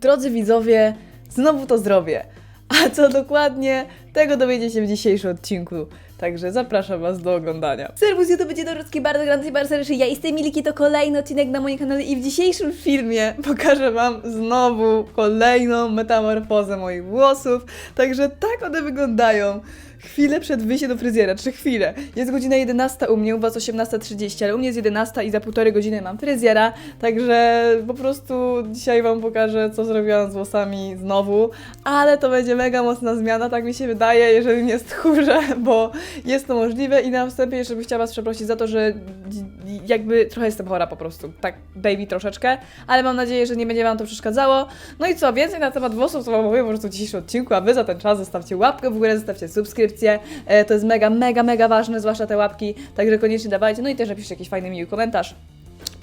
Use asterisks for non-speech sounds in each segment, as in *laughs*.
Drodzy widzowie, znowu to zdrowie. A co dokładnie, tego dowiecie się w dzisiejszym odcinku. Także zapraszam Was do oglądania. Serwus YouTube, dzień dobry, bardzo gorący bardzo serdecznie. Ja jestem Miliki, to kolejny odcinek na moim kanale i w dzisiejszym filmie pokażę Wam znowu kolejną metamorfozę moich włosów. Także tak one wyglądają. Chwilę przed wyjściem do fryzjera, czy chwilę. Jest godzina 11 u mnie, u Was 18.30, ale u mnie jest 11 i za półtorej godziny mam fryzjera, także po prostu dzisiaj Wam pokażę, co zrobiłam z włosami znowu, ale to będzie mega mocna zmiana, tak mi się wydaje, jeżeli nie stchórzę, bo jest to możliwe i na wstępie jeszcze bym chciała Was przeprosić za to, że jakby trochę jestem chora po prostu, tak baby troszeczkę, ale mam nadzieję, że nie będzie Wam to przeszkadzało. No i co, więcej na temat włosów to Wam opowiem po prostu w dzisiejszym odcinku, a Wy za ten czas zostawcie łapkę w górę, zostawcie subskrypcję, e, to jest mega, mega, mega ważne, zwłaszcza te łapki, także koniecznie dawajcie, no i też napiszcie jakiś fajny, miły komentarz.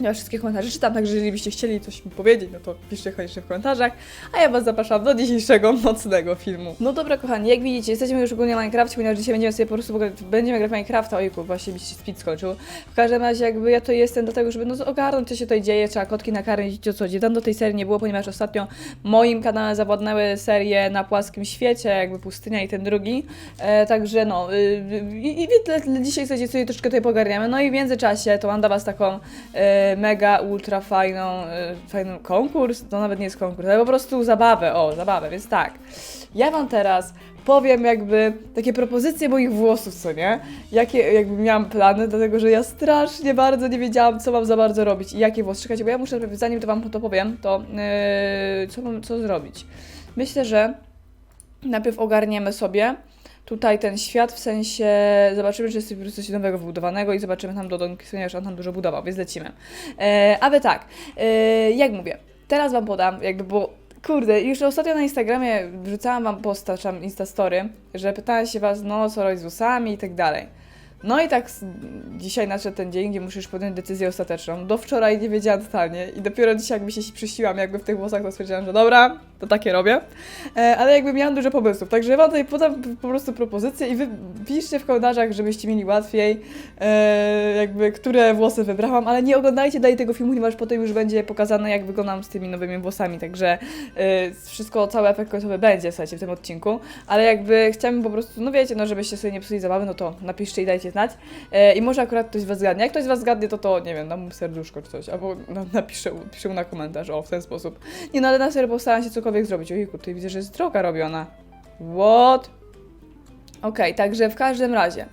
Ja wszystkie komentarze czytam, także jeżeli byście chcieli coś mi powiedzieć, no to piszcie koniecznie w komentarzach. A ja Was zapraszam do dzisiejszego nocnego filmu. No dobra, kochani, jak widzicie, jesteśmy już ogólnie w Minecraft, ponieważ dzisiaj będziemy sobie po prostu będziemy grać w Minecrafta. Ojku, właśnie mi się speed skończył. W każdym razie, jakby ja to jestem do tego, żeby no, ogarnąć, co się tutaj dzieje, trzeba kotki nakarmić, o co chodzi. Tam do tej serii nie było, ponieważ ostatnio moim kanałem zawładnęły serie na płaskim świecie, jakby pustynia i ten drugi. E, także no, y, y, i, i tyle, dzisiaj sobie sobie troszeczkę tutaj pogarniamy. No i w międzyczasie to mam dla Was taką e, mega, ultra fajną, e, fajną konkurs. To nawet nie jest konkurs, ale po prostu zabawę, o, zabawę, więc tak. Ja Wam teraz powiem jakby takie propozycje moich włosów, co nie? Jakie jakby miałam plany, dlatego że ja strasznie bardzo nie wiedziałam, co mam za bardzo robić i jakie włosy. Czekajcie, bo ja muszę, zanim to Wam to powiem, to yy, co mam, co zrobić? Myślę, że najpierw ogarniemy sobie tutaj ten świat, w sensie zobaczymy, czy jest po prostu coś nowego wybudowanego i zobaczymy tam do Donki, ponieważ on tam dużo budował, więc lecimy. E, aby tak, e, jak mówię, teraz Wam podam, jakby, bo kurde, już ostatnio na Instagramie wrzucałam Wam posta, czy Instastory, że pytała się Was, no co robić z włosami i tak dalej. No i tak dzisiaj nadszedł ten dzień, gdzie już podjąć decyzję ostateczną. Do wczoraj nie wiedziałam totalnie i dopiero dzisiaj jakby się przysiłam jakby w tych włosach, to stwierdziłam, że dobra, to takie robię. E, ale jakby miałam dużo pomysłów, także wam tutaj podam po prostu propozycje i wy piszcie w komentarzach, żebyście mieli łatwiej, e, jakby które włosy wybrałam, ale nie oglądajcie dalej tego filmu, ponieważ potem już będzie pokazane, jak wyglądam z tymi nowymi włosami, także e, wszystko, cały efekt końcowy będzie, słuchajcie, w tym odcinku, ale jakby chciałabym po prostu, no wiecie, no żebyście sobie nie psuli zabawy, no to napiszcie i dajcie znać e, i może akurat ktoś was zgadnie, jak ktoś was zgadnie, to to, nie wiem, dam mu serduszko czy coś, albo no, napiszę, piszę mu na komentarz, o, w ten sposób. Nie no, ale na serio postaram się cokolwiek zrobić. Ojku, tutaj widzę, że jest droga robiona. What? Okej, także w każdym razie.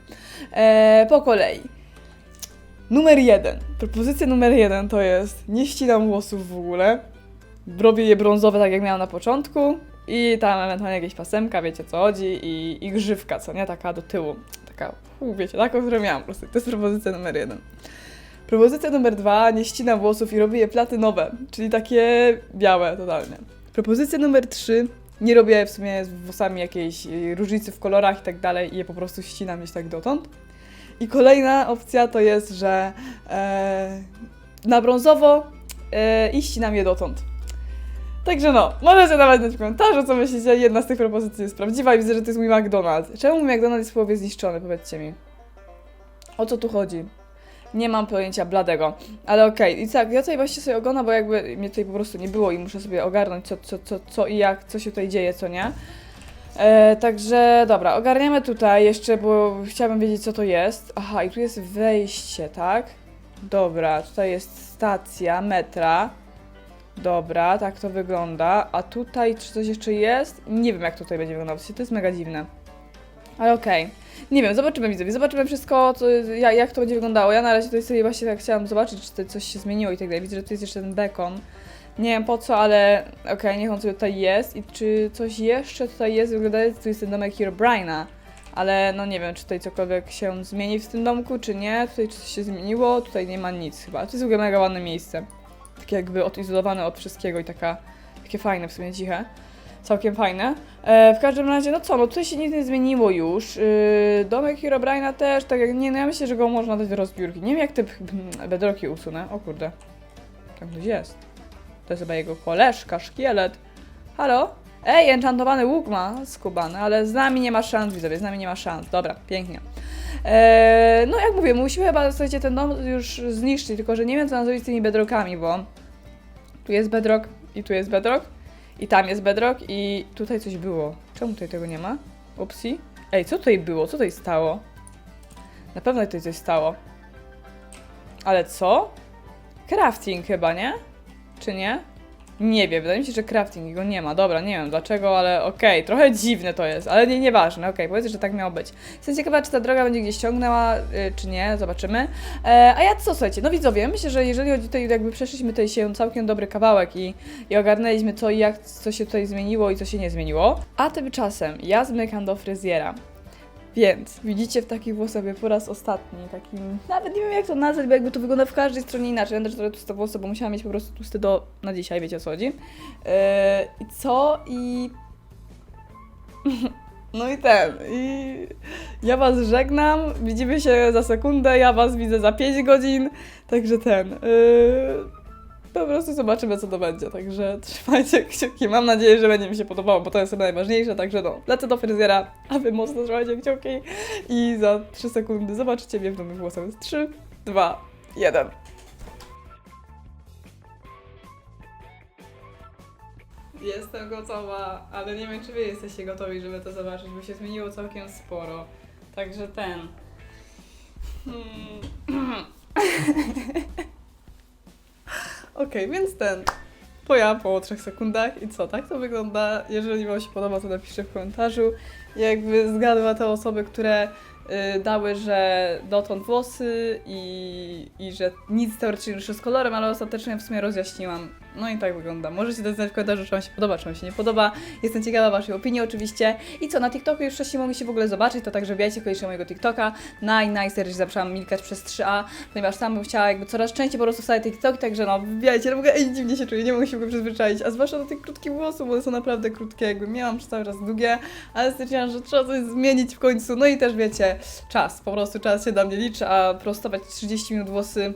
E, po kolei. Numer jeden. Propozycja numer jeden to jest nie ścinam włosów w ogóle. Robię je brązowe, tak jak miałam na początku. I tam ewentualnie jakieś pasemka, wiecie co chodzi. I, i grzywka, co nie? Taka do tyłu. Taka, wiecie, taką, miałam po prostu. To jest propozycja numer jeden. Propozycja numer dwa, nie ścinam włosów i robię je platynowe, czyli takie białe totalnie. Propozycja numer trzy, nie robię w sumie z włosami jakiejś y, różnicy w kolorach i tak dalej i je po prostu ścinam gdzieś tak dotąd. I kolejna opcja to jest, że e, na brązowo e, i ścinam je dotąd. Także no, możecie dawać znać w komentarzu, co myślicie. Jedna z tych propozycji jest prawdziwa i widzę, że to jest mój McDonald's. Czemu mój McDonald's jest w połowie zniszczony, powiedzcie mi. O co tu chodzi? Nie mam pojęcia bladego, ale okej. I tak, ja tutaj właśnie sobie oglądam, bo jakby mnie tutaj po prostu nie było i muszę sobie ogarnąć co, co, co, co i jak, co się tutaj dzieje, co nie. E, także dobra, ogarniamy tutaj jeszcze, bo chciałabym wiedzieć co to jest. Aha, i tu jest wejście, tak? Dobra, tutaj jest stacja metra. Dobra, tak to wygląda. A tutaj czy coś jeszcze jest? Nie wiem jak tutaj będzie wyglądało, to jest mega dziwne. Ale okej. Nie wiem, zobaczymy widzowie, zobaczymy wszystko, co, jak, to będzie wyglądało. Ja na razie tutaj sobie właśnie tak chciałam zobaczyć, czy coś się zmieniło i tak dalej. Widzę, że tu jest jeszcze ten bekon. Nie wiem po co, ale okej, niech on sobie tutaj jest. I czy coś jeszcze tutaj jest? Wygląda, tu jest ten domek Herobrine'a. Ale no nie wiem, czy tutaj cokolwiek się zmieni w tym domku, czy nie. Tutaj czy coś się zmieniło, tutaj nie ma nic chyba. To jest w ogóle mega ładne miejsce. Takie jakby odizolowane od wszystkiego i taka, takie fajne, w sumie ciche. Całkiem fajne. E, w każdym razie, no co, no tutaj się nic nie zmieniło już. Yy, domek Herobrine'a też, tak jak, nie, no ja myślę, że go można dać do rozbiórki. Nie wiem jak te *laughs* bedroki usunę. O kurde. Tam ktoś jest. To jest chyba jego koleżka, szkielet. Halo? Ej, enchantowany łuk ma skubany, ale z nami nie ma szans, widzowie, z nami nie ma szans. Dobra, pięknie. Eee, no jak mówię, musimy chyba, słuchajcie, ten dom już zniszczyć, tylko że nie wiem co mam zrobić z tymi bedrockami, bo tu jest bedrock i tu jest bedrock I tam jest bedrock i tutaj coś było. Czemu tutaj tego nie ma? Upsi. Ej, co tutaj było? Co tutaj stało? Na pewno tutaj coś stało. Ale co? Crafting chyba, nie? Czy nie? Nie wiem, wydaje mi się, że crafting go nie ma. Dobra, nie wiem dlaczego, ale okej, trochę dziwne to jest, ale nie, nieważne, okej, powiedzmy, że tak miało być. Jestem ciekawa, czy ta droga będzie gdzieś ciągnęła, y, czy nie, zobaczymy. E, a ja co, słuchajcie, no widzowie, myślę, że jeżeli chodzi tutaj, jakby przeszliśmy tutaj się całkiem dobry kawałek i, i ogarnęliśmy co i jak, co się tutaj zmieniło i co się nie zmieniło. A tymczasem ja zmykam do fryzjera. Więc widzicie w takich włosach po raz ostatni, takim, nawet nie wiem jak to nazwać, bo jakby to wygląda w każdej stronie inaczej. Ja też trochę tłuste włosy, bo musiałam mieć po prostu tłusty do, na dzisiaj, wiecie o co chodzi. Yy, I co? I... *laughs* No i ten, i ja was żegnam, widzimy się za sekundę, ja was widzę za 5 godzin, także ten, yy, po prostu zobaczymy co to będzie, także trzymajcie kciuki, mam nadzieję, że będzie mi się podobało, bo to jest najważniejsze, także no, lecę do fryzjera, a wy mocno trzymajcie kciuki i za 3 sekundy zobaczycie mnie w nowych włosach, 3, 2, 1. Jestem gotowa, ale nie wiem, czy wy jesteście gotowi, żeby to zobaczyć, bo się zmieniło całkiem sporo. Także ten. Hmm. *clears throat* Okej, więc ten. To ja po trzech sekundach i co, tak to wygląda. Jeżeli Wam się podoba, to napiszcie w komentarzu. Jakby zgadła te osoby, które y, dały, że dotąd włosy i, i że nic teoretycznie ruszy z kolorem, ale ostatecznie w sumie rozjaśniłam. No i tak wygląda. Możecie dać znać w komentarzu, czy Wam się podoba, czy Wam się nie podoba. Jestem ciekawa Waszej opinii oczywiście. I co, na TikToku już wcześniej mogli się w ogóle zobaczyć, to także wbijajcie koniecznie mojego TikToka. Najnicer, zapraszam Milkać przez 3A, ponieważ tam bym chciała jakby coraz częściej po prostu wstawiać TikToki, także no wbijajcie, no ogóle ej, dziwnie się czuję, nie mogę się w ogóle przyzwyczaić, a zwłaszcza do tych krótkich włosów, bo one są naprawdę krótkie, jakby miałam przez cały czas długie, ale stwierdziłam, że trzeba coś zmienić w końcu, no i też wiecie, czas, po prostu czas się dla mnie liczy, a prostować 30 minut włosy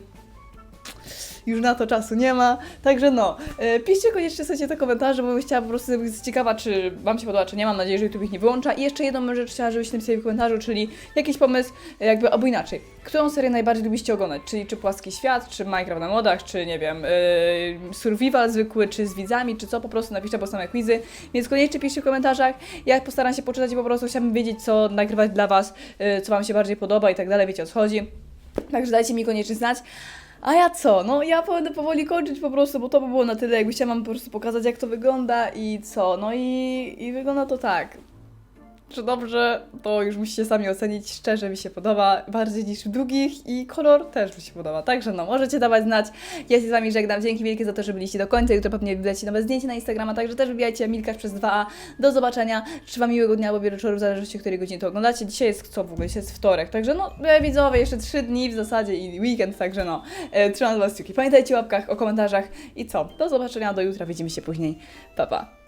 już na to czasu nie ma. Także no, e, piszcie koniecznie sobie te komentarze, bo bym chciała po prostu być ciekawa, czy Wam się podoba, czy nie. Mam nadzieję, że YouTube ich nie wyłącza. I jeszcze jedną rzecz chciała, żebyście napisali w komentarzu, czyli jakiś pomysł, e, jakby albo inaczej. Którą serię najbardziej lubiście oglądać? Czyli czy Płaski Świat, czy Minecraft na modach, czy nie wiem, yy, Survival zwykły, czy z widzami, czy co, po prostu napiszcie, bo same quizy. Więc koniecznie piszcie w komentarzach. Ja postaram się poczytać i po prostu chciałabym wiedzieć, co nagrywać dla Was, yy, co Wam się bardziej podoba i tak dalej, wiecie o co chodzi. Także dajcie mi koniecznie znać. A ja co? No ja będę powoli kończyć po prostu, bo to by było na tyle. Jakby chciałam po prostu pokazać, jak to wygląda i co. No i, i wygląda to tak. Czy dobrze, to już musicie sami ocenić. Szczerze mi się podoba, bardziej niż w długich i kolor też mi się podoba. Także no, możecie dawać znać. Ja się z Wami żegnam. Dzięki wielkie za to, że byliście do końca. Jutro pewnie wybijecie nowe zdjęcie na Instagrama, także też wybijajcie Milkasz przez 2A. Do zobaczenia. Wam miłego dnia albo wieczoru, w zależności od której godzinie to oglądacie. Dzisiaj jest co w ogóle? Dzisiaj jest wtorek, także no, e, widzowie, jeszcze 3 dni w zasadzie i weekend, także no, e, trzymam Was kciuki. Pamiętajcie o łapkach, o komentarzach i co? Do zobaczenia, do jutra, widzimy się później. Pa, pa.